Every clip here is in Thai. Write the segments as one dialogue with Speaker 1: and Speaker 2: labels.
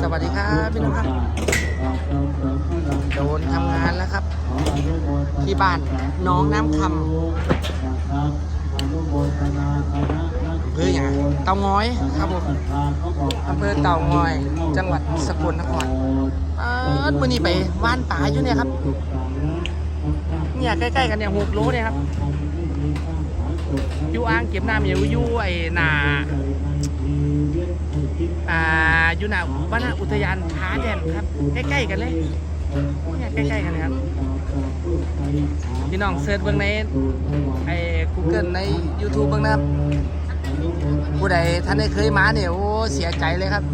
Speaker 1: สวัสดีครับพี่น้องครับโดนทำงานแล้วครับ ที่บ้านน้องน้ำคำอำเภออย่างเตางอยครับผมอำเภอเตางอย จังหวัดสกลนครเออมื่อนี้ไปว่านป่าอยู่เนี่ยครับ เนี่ยใกล้ๆกันเนี่ยหกโลเนี่ยครับ อยู่อ่างเก็บน้ำอยู่อยู่ไอ้นา อ่าอยู่หน้าวนอุทยานผาแดนครับ ใกล้ๆกันเลยเนี่ยใกล้ๆกันเลยครับ พี่น้องเสิร์ชเบิ่งในไอ้ Google ใน YouTube เบิ่งนะครับ ผู้ใดท่านได้เคยมาเนี่ยโอ้เสียใจเลยครับ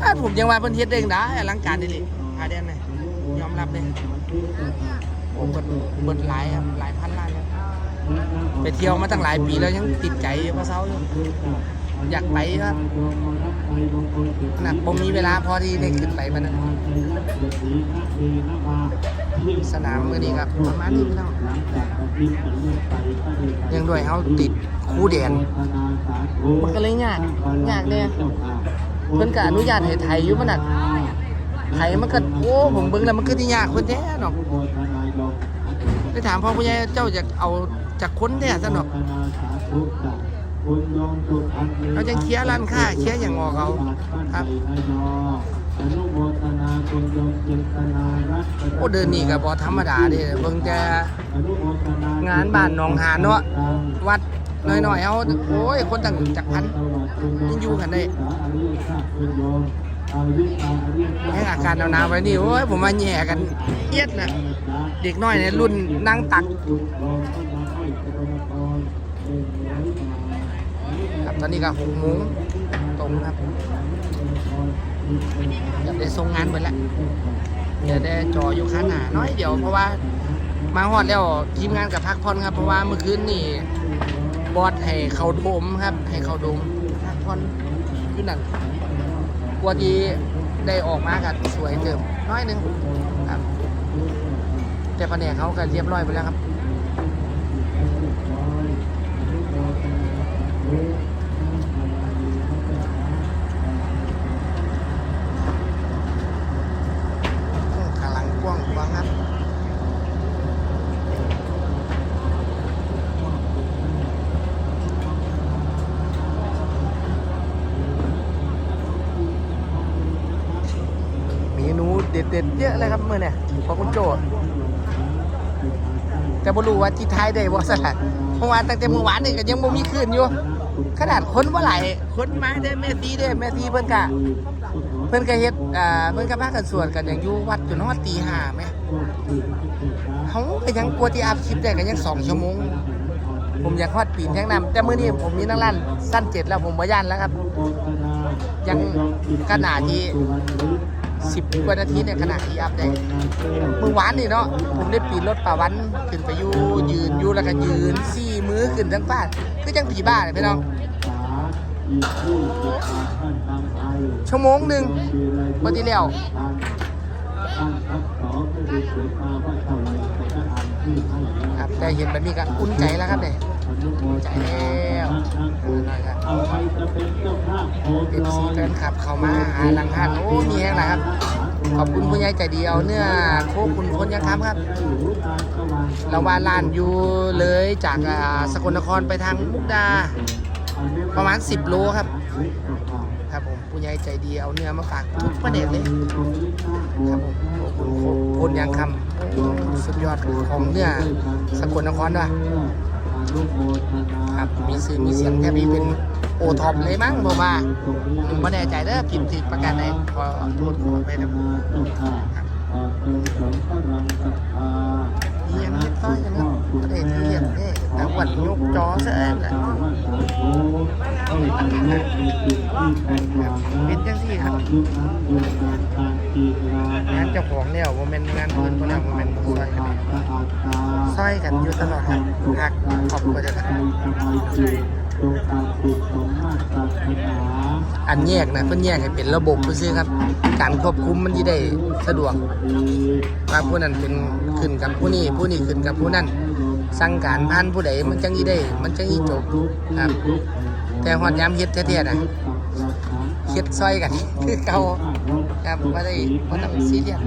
Speaker 1: ถ้าผมยังว่าเพิ่นเฮ็ดเองได้อลังการดีเลยผาแดนเนี่ยยอมรับเลยโอ้เบิดเบิดหลายครับหลายพันล้านไปเที่ยวมาตั้งหลายปีแล้วยังติดใจพระเซาอยู่ อยากไปครับหนักผมมีเวลาพอที่ได้ขึ้นไปมันนะสนามมือนี้ครับประมาณนี้พี่น้องยังด้วยเขาติดคู่แดนมันก็เลยยากยากเนี่ยเพิ่นก็อนุญาตให้ไทยอยู่มันน่ะไทยมันก็โอ้ผมเบิ่งแล้วมันคือที่ยากคนแท้เนาะไปถามพ่อผู้ใหญ่เจ้าจะเอาจากคนแท้ซะเนาะ เราจะเคลียร์ร้านค้าเคลียร์อย่างงอเขาครับโอ้เดินนี่ก็บ่ธรรมดาเด้เบิ่งแต่งานบ้านหนองหานเนาะวัดน้อยๆเอาโอ้ยคนตั้งจักพันยังอยู่กันได้ให้อาการหนาวๆไว้นี่โอ้ยผมมาแย่กันเอียดน่ะเด็กน้อยในรุ่นนั่งตักครับ ตอนนี้ก็หกโมงตรงครับเดี๋ยวได้ส่งงานไปแล้วเดี๋ยวได้จออยู่ข้างหน้าน้อยเดี๋ยวเพราะว่ามาฮอดแล้วทีมงานกับพักผ่อนครับเพราะว่าเมื่อคืนนี่บอสให้เขาดมครับ ให้เขาดมพักผ่อนอยู่นั่นกลัวที่ได้ออกมากันสวยเติมน้อยหนึงครับ แต่แผนกเขาก็เรียบร้อยไปแล้วครับ พลังกว้างกว้างครับ เมนู เด็ดเยอะเลยครับเมื่อเนี่ยพอคุณโจแต่บ่รู้ว่าที่ท้ายได้บ่สละเพราะว่าตั้งแต่เมื่อวานนี่ก็ยังบ่มีคืนอยู่ ขนาดคนว่าหลายคนมาได้แม่ตีได้แม่ตีเพิ่นกะเพิ่นก็เฮ็ดอ่าเพิ่นก็พากันสวดกันอย่างอยู่วัดจนฮอดตีห้าแหมเฮาก็ยังกลัวที่อัพคลิปได้ก็ยังสองชั่วโมงผมอยากฮอดปีนแท่งน้ำแต่มื้อนี้ผมมีนั่งร้านสั้นเจ็ดแล้วผมบ่ย่านแล้วครับ ยังขนาดที่ สิบกว่านาทีเนี่ยขนาดที่อัพได้เมื่อวานนี่เนาะผมได้ปีนรถป่าวันขึ้นไปยูยืนยูแล้วก็ยืนสี่มือขึ้นทั้งบ้านคือจังผีบ้าเลยพี่น้องชั่วโมงหนึ่งวันที่แล้วครับแต่เห็นแบบนี้ก็อุ่นใจแล้วครับเนี่ย แล้วนะครับเอฟซีแฟนคลับเข้ามาหาหลังหันโอ้มีแห้งนะครับ ขอบคุณผู้ใหญ่ใจดีเอาเนื้อโคคุณคนยังทำครับเราวาลานอยู่เลยจากอ่าสกลนครไปทางมุกดา ประมาณ 10 โลครับ ครับผมผู้ใหญ่ใจดีเอาเนื้อมาฝากทุกประเด็นเลย ครับผมขอบคุณคนยังคำสุดยอดของเนื้อสกลนครด้วย ครับมีสื่อมีเสียงแทบมีเป็นโอท็อปเลยมั้งผมว่าผมไม่แน่ใจเด้อพิมพ์ผิดประกันไหนขอโทษขอไปนะครับเฮียนเฮ็ดต้อยกันเนาะประ เทศเฮียนนี่แต่วันยกจอซะแหละเป็นจังซี่ครับงานเจ้าของแล้วว่าเป็นงานเพื่อนคนแล้วว่าเป็นซอยกันซอยกันอยู่ตลอดครับหักขอบคุณเลยครับอันแยกนะเพิ่นแยกให้เป็นระบบเพื่อซื้อครับ การควบคุมมันที่ได้สะดวกว่าผู้นั้นเป็นขึ้นกับผู้นี้ผู้นี้ขึ้นกับผู้นั้น สั่งการพันผู้ใดมันจังยี่ได้ มันจังยี่จบครับ แต่ฮอดยามเฮ็ดแท้ๆนะเคล็ดซอยกันคือเก่าครับว่าได้ว่าต้องซีเรียส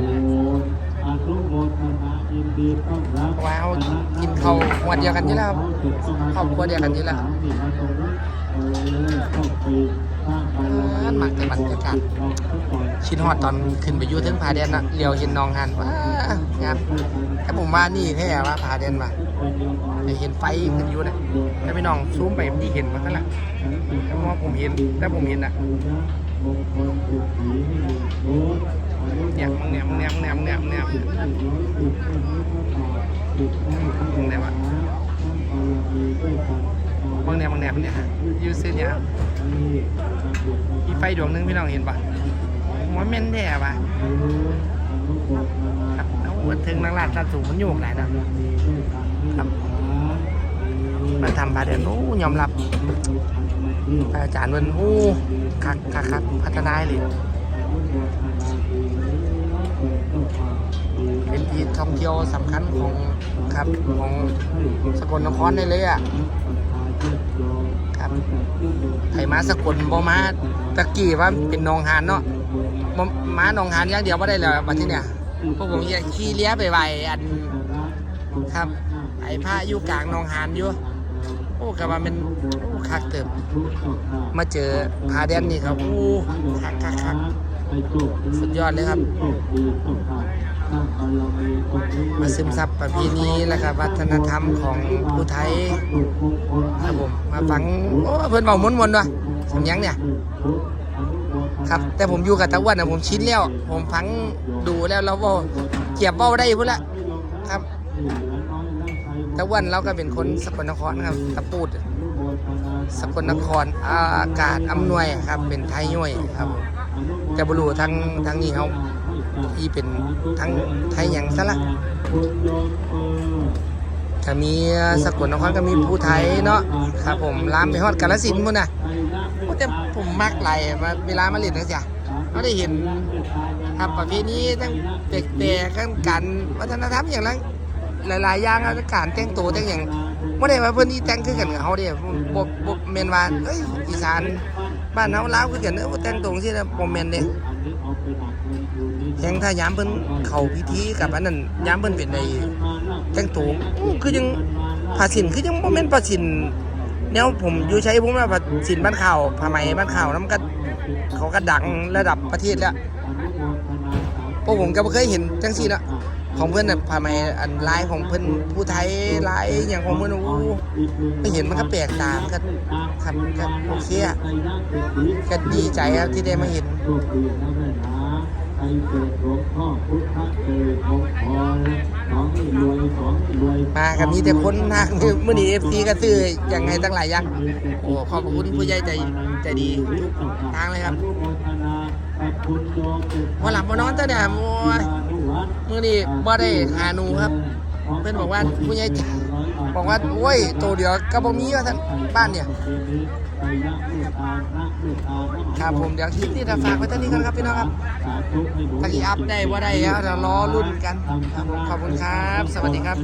Speaker 1: เพราวกินเขาหัวเดียวกันอยู่แล้วครับครอบครัวเดียวกันอยู่แล้วอ่ามักแต่บรรยากาศชินฮอดตอนขึ้นไปยู่ถึงผาแดนนะเลียวเห็นนองหันว้างามแต่ผมว่านี่แท้ว่าผาแดนว่ะ แต่เห็นไฟขึ้นอยู่นะแต่พี่น้องซูมไปที่เห็นมันก็ละแต่ว่าผมเห็นแต่ผมเห็นนะเนี่ยมึงเนี่ยมึงเนี่ยมึงเนี่ยมึงเนี่ยมึงเนี่ยมึงเนี่ยวะมึงเนี่ยมึงเนี่ยมึงเนี่ยยูเซิเนี่ยมีไฟดวงหนึงพี่น้องเห็นปะว่าแม่นแท้ปะครับแล้วถึงนังลาดตาสูงมันโยกไหลายนะ ครับมาทำพาเดินโอ้ยอมรับอาจารย์มันโอ้คักคักคักพัฒนาให้เลยเป็นที่ท่องเที่ยวสำคัญของครับของสกลนครได้เลยอะครับไถมาสกลบ่มาตะกี้ว่าเป็นหนองหานเนาะบ่มาหนองหานอย่างเดียวไม่ได้เลยบัดที่เนี่ยพวกผมอยากขี่เลี้ยไปไหวอันครับ ไอ้ผ้าอยู่กลางหนองหานอยู่โอ้กะว่าเป็นโอ้คักเติบ มาเจอพาแดนนี่ครับโอ้คักคักคักสุดยอดเลยครับ มาซึมซับประเพณีและก็วัฒนธรรมของผู้ไทยครับผมมาฟังโอ้เพิ่อนเบาม้วนๆด้วยสำเนียังเนี่ย ครับ แต่ผมอยู่กับตะวันนะผมชินแล้ว ผมฟังดูแล้วเราเว้าเกียบเบ้าได้พุ่นละครับ ตะวันเราก็เป็นคนสกลนครครับตะปูด สกลนครอากาศอำนวยครับ เป็นไทยย่อยครับผมแต่บรูทั้งทั้งนี้เขาอีเป็นทั้งไทยอย่างซะละถ้ามีสกลนครก็มีผู้ไทยเนาะครับ ผมลามไปฮอดกาลสินธุ์พุ่นน่ะโอ้แต่ผมมักไหลยมาเวลามาเล่นนังเสียเขาได้เห็นครับประเพณีทั้งแปลกๆกันกันวัฒนธรรมอย่างไร หลายๆอย่างอะการแต่งตัวแต่งอย่างบ่ได้ว่าเพิ่นอีแต่งคือกันกับเฮาเด้บ่บ่แม่นว่าเอ้ยอีสานบ้านเฮาลาวคือกันเด้อบ่แต่งตรงซี่นะบ่แม่นเด้แฮงถ้ายามเพิ่นเข้าพิธีกับอันนั้นยามเพิ่นเป็นได้แต่งตัวคือยังผ้าสินคือยังบ่แม่นผ้าสินแนวผมอยู่ใช้ผมว่าผ้าสินบ้านข่าวผ้าไหมบ้านข่าวนํก็เขาก็ดังระดับประเทศแล้วพวกผมก็บ่เคยเห็นจังซี่นะ ของเพื่อนน่ะผ้าไมอันไลายของเพื่อนผู้ไทยไลายอย่างของเพื่อนโอ้ไม่เห็นมันก็แปลกตามันก็ครับก็โอเคอะก็ดีใจครับที่ได้มาเห็นมากับนี้แต่คนทางมื่อนี้เอฟซีก็ซื้อย่างไงตั้งหลายอย่างโอ้ขอบคุณผู้ใหญ่ใจใจดีทุกทางเลยครับว่าหลับมานอนตั้งแต่มัว มื่อนี้บ่ได้หาหนูครับ เพื่อนบอกว่าผู้ใหญ่บอกว่าโอ้ยโตเดียวก็บ่มีว่าท่านบ้านเนี่ย ครับผมเดี๋ยวคลิปนี้จะฝากไว้เท่านี้กันครับพี่น้องครับถ้ากี่อัพได้ว่าได้แล้วเรารอรุ่นกันครับผมขอบคุณครับ สวัสดีครับ